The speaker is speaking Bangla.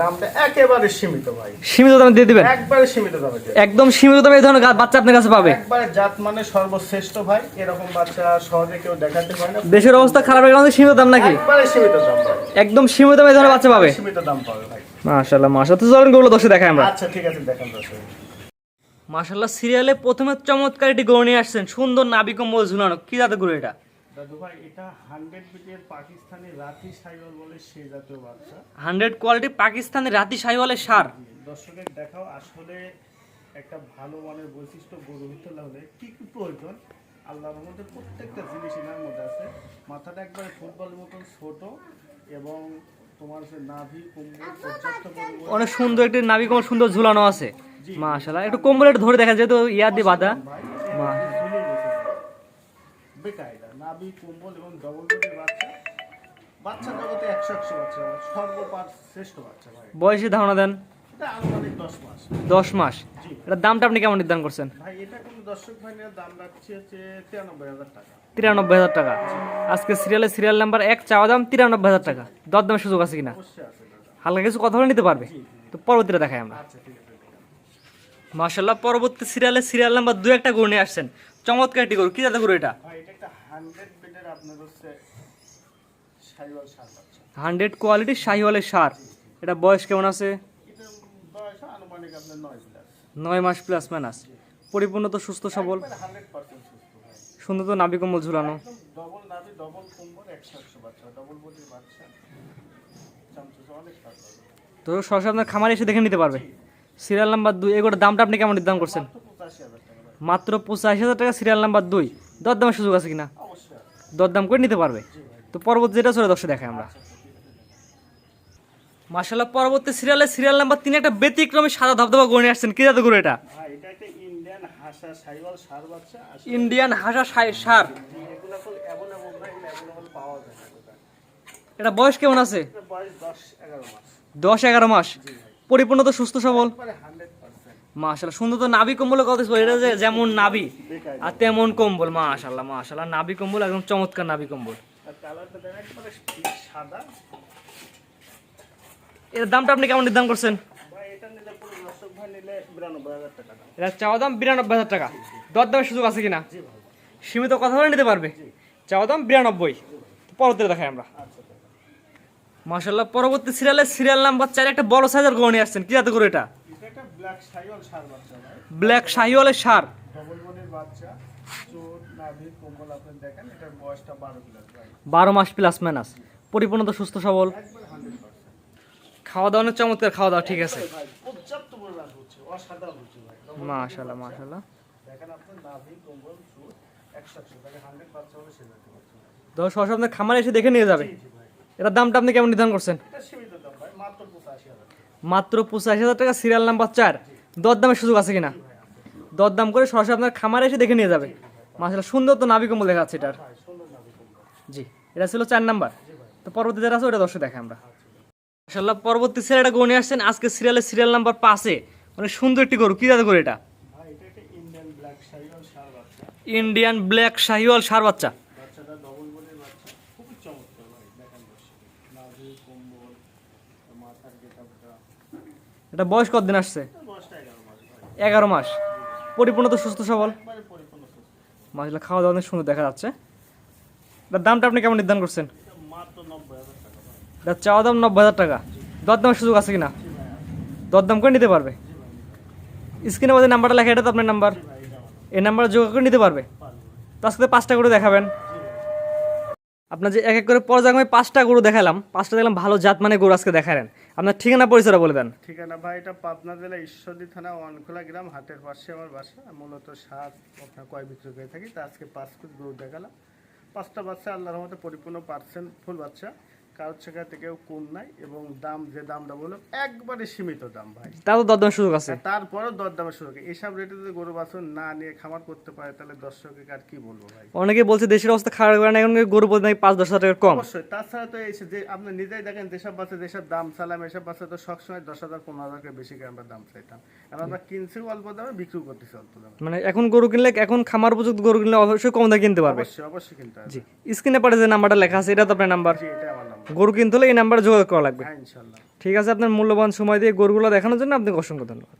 দামটা একেবারে সীমিত ভাই। সীমিত দামে দিয়ে দিবেন? একবারে সীমিত দামে একদম সীমিত দামে এই ধরনের বাচ্চা আপনার কাছে পাবে? একবারে জাত মানে সর্বশ্রেষ্ঠ ভাই এরকম বাচ্চা সহজে কেউ দেখাতে পারে না। দেশের অবস্থা খারাপের কারণে সীমিত দাম নাকি? একবারে সীমিত দাম একদম সীমিত দামে এই ধরনের বাচ্চা পাবে? সীমিত দাম পাবে ভাই। মাশাআল্লাহ মাশাআল্লাহ। তো চলেন গরুগুলো দশে দেখাই আমরা। আচ্ছা ঠিক আছে দেখেন দর্শক। মাশাআল্লাহ সিরিয়ালে প্রথমে চমৎকার একটি গরু নিয়ে আসছেন। সুন্দর নাবি কম্বল ঝুলানো। কি জাতের গরু এটা? দাদু ভাই এটা হান্ড্রেড বিটের পাকিস্তানি রাতি সাইবল বলে সেই জাতীয় বাচ্চা। হান্ড্রেড কোয়ালিটি পাকিস্তানি রাতি শাহিওয়ালের সার। দর্শকের দেখাও আসলে একটা ভালো মানের বৈশিষ্ট্য গরু হতে হলে কি কি প্রয়োজন আল্লাহর মধ্যে প্রত্যেকটা জিনিস এনার মধ্যে আছে। মাথাটা একবারে ফুটবলের মতন ছোট এবং তোমার যে নাভি পর্যাপ্ত অনেক সুন্দর একটি নাবি কম্বল সুন্দর ঝুলানো আছে। মাশাআল্লাহ একটু একটু ধরে দেখা যায় তো ইয়া দিয়ে বাঁধা। মা। বেকায়দা। নাভি কুম্বল এবং ডবল বডির বাচ্চা। বাচ্চা জগতে একশো একশো বাচ্চা সর্বপার শ্রেষ্ঠ বাচ্চা ভাই। বয়সে ধারণা দেন? এটা আনুমানিক দশ মাস। দশ মাস? এটার দামটা আপনি কেমন নির্ধারণ করছেন? ভাই এটা কোনো দর্শক ভাইনের দাম রাখছি হচ্ছে তিরানব্বই হাজার টাকা। তিরানব্বই হাজার টাকা। আজকে সিরিয়ালের সিরিয়াল নাম্বার এক চাওয়া দাম তিরানব্বই হাজার টাকা। দর দামের সুযোগ আছে কিনা? হালকা কিছু কথা বলে নিতে পারবে? তো পরবর্তীটা দেখাই আমরা। আচ্ছা। মাশাল্লাহ পরবর্তী সিরিয়ালে সিরিয়াল নাম্বার দু একটা গরু নিয়ে আসছেন। চমৎকার একটি গরু। কি জাতের গরু এটা হান্ড্রেড বেডের আপনার হচ্ছে সার বাচ্চা। হান্ড্রেড কোয়ালিটি শাহিওয়ালের সার। এটা বয়স কেমন আছে? বয়স আনুমানিক আপনার নয় প্লাস। নয় মাস প্লাস মাইনাস। পরিপূর্ণ তো সুস্থ সবল। সুন্দর তো নাবি কম্বল ঝুলানো। ডবল নাভি ডবল কুম্বর একশো একশো বাচ্চা। ডবল বডির বাচ্চা সার তো সরাসরি আপনার খামারে এসে দেখে নিতে পারবে। সিরিয়াল নাম্বার দুই এগুলোর দামটা আপনি কেমন নির্ধারণ করছেন? মাত্র পঁচাশি হাজার টাকা সিরিয়াল নাম্বার দুই। দরদামের সুযোগ আছে কিনা? দরদাম করে নিতে পারবে। তো পরবর্তী যেটা চলে দর্শক দেখায় আমরা। মার্শাল্লাহ পরবর্তী সিরিয়ালে সিরিয়াল নাম্বার তিনে একটা ব্যতিক্রমী সাদা ধবধবা গড়ে আসছেন। কি গরু এটা? ইন্ডিয়ান হাসা সার। এটা বয়স কেমন আছে? দশ এগারো মাস। পরিপূর্ণ তো সুস্থ সবল। মাশাল্লাহ সুন্দর তো নাবি কম্বল কথা এটা যে যেমন নাবি আর তেমন কম্বল মাশাল্লাহ মাশাল্লাহ নাবি কম্বল একদম চমৎকার নাবি কম্বল। আর কালারটা দেখেন একবারে সাদা। এর দামটা আপনি কেমন নির্ধারণ করছেন? ভাই এটা নিলে পুরো দর্শক ভাই নিলে বিরানব্বই হাজার টাকা দাম। এটা চাওয়া দাম বিরানব্বই হাজার টাকা। দর দামের সুযোগ আছে কিনা? সীমিত কথা বলে নিতে পারবে? চাওয়া দাম বিরানব্বই। পরবর্তীতে দেখাই আমরা। আচ্ছা মাশাল্লাহ পরবর্তী সিরিয়ালে সিরিয়াল নাম্বার চার একটা বড় সাইজের গরু নিয়ে আসছেন। কি জাতে করে এটা? একটা ব্ল্যাক সাইওয়াল সার বাচ্চা ভাই। ব্ল্যাক শাহিওয়ালের সার? ডবল বডির বাচ্চা চোট নাভি কোমল আপনি দেখেন এটার বয়সটা বারো প্লাস ভাই। বারো মাস প্লাস মাইনাস পরিপূর্ণ সুস্থ সবল। খাওয়া দাওয়া চমৎকার খাওয়া দাওয়া ঠিক আছে। পর্যাপ্ত পরিমাণ হচ্ছে অসাধারণ হচ্ছে ভাই। দেখেন নাভি কোমল হলে দশ সরাসরি খামারে এসে দেখে নিয়ে যাবে। এটার দামটা আপনি কেমন নির্ধারণ করছেন? এটা সীমিত দাম ভাই মাত্র পঁচাশি হাজার টাকা মাত্র পঁচাশি হাজার টাকা সিরিয়াল নাম্বার চার। দর দামের সুযোগ আছে কিনা? দর দাম করে সরাসরি আপনার খামারে এসে দেখে নিয়ে যাবে। মাশাল্লাহ সুন্দর তো নাবি কম্বল দেখা যাচ্ছে এটার। জি এটা ছিল চার নাম্বার। তো পরবর্তী যেটা আছে ওটা দর্শক দেখাই আমরা। মাশাল্লাহ পরবর্তী সিরিয়ালটা নিয়ে আসছেন। আজকে সিরিয়ালের সিরিয়াল নাম্বার পাঁচে অনেক সুন্দর একটি গরু। কী জাতের গরু এটা? ইন্ডিয়ান ব্ল্যাক শাহিওয়াল সার বাচ্চা বাচ্চাটা ডবল বডির বাচ্চা খুবই চমৎকার ভাই দেখেন দর্শক নাভি কম্বল মাথার গেটাপটা এটা বয়স কতদিন আসছে? এগারো মাস। পরিপূর্ণ তো সুস্থ সবল? মাসাল্লাহ খাওয়া দাওয়া অনেক সুন্দর দেখা যাচ্ছে। এটার দামটা আপনি কেমন নির্ধারণ করছেন? এটা মাত্র নব্বই হাজার টাকা ভাই এটা চাওয়া দাম নব্বই হাজার টাকা। দরদামের সুযোগ আছে কিনা? দরদাম করে নিতে পারবে। স্ক্রিনে মধ্যে নাম্বারটা লেখা এটা তো আপনার নাম্বার। এই নাম্বারে যোগাযোগ করে নিতে পারবে। পারব তো আজকে পাঁচটা করে দেখাবেন। আপনার যে এক এক করে পর্যায়ক্রমে পাঁচটা গরু দেখালাম, পাঁচটা দেখলাম ভালো জাত মানে গরু আজকে দেখালেন। আপনার ঠিকানা পরিচয়টা বলে দেন। ঠিকানা ভাই, এটা পাবনা জেলা ঈশ্বরদী থানা, ওয়ানখোলা গ্রাম, হাটের পাশে আমার বাসা। মূলত সাত আপনার কয় বিক্রি করে থাকি, তা আজকে পাঁচ ফুট গরু দেখালাম। পাঁচটা বাচ্চা, আল্লাহর মতো পরিপূর্ণ পার্সেন্ট ফুল বাচ্চা। কারোর ছেঁকা থেকেও কম নাই এবং দাম যে দামটা বললাম একবারে সীমিত দাম ভাই। তাও দরদামের সুযোগ আছে? তারপরেও দরদামের সুযোগ এইসব রেটে যদি গরু বাছুর না নিয়ে খামার করতে পারে তাহলে দর্শককে আর কি বলব ভাই? অনেকে বলছে দেশের অবস্থা খারাপ কারণে এখন গরু পাঁচ দশ হাজার টাকা কম। অবশ্যই। তাছাড়া তো এই যে আপনি নিজেই দেখেন যেসব বাচ্চা যেসব দাম চালাম এসব বাচ্চা তো সবসময় দশ হাজার পনেরো হাজার বেশি করে আমরা দাম চাইতাম। আর আমরা কিনছি অল্প দামে বিক্রি করতেছি অল্প দামে। মানে এখন গরু কিনলে এখন খামার উপযুক্ত গরু কিনলে অবশ্যই কম দামে কিনতে পারবে। অবশ্যই অবশ্যই কিনতে হবে জি। স্ক্রিনে পরে যে নাম্বারটা লেখা আছে এটা তো আপনার নাম্বার জি এটা নাম্বার গরু কিনতে হলে এই নাম্বারে যোগাযোগ করা লাগবে। হ্যাঁ ঠিক আছে আপনার মূল্যবান সময় দিয়ে গরুগুলো দেখানোর জন্য আপনি অসংখ্য ধন্যবাদ।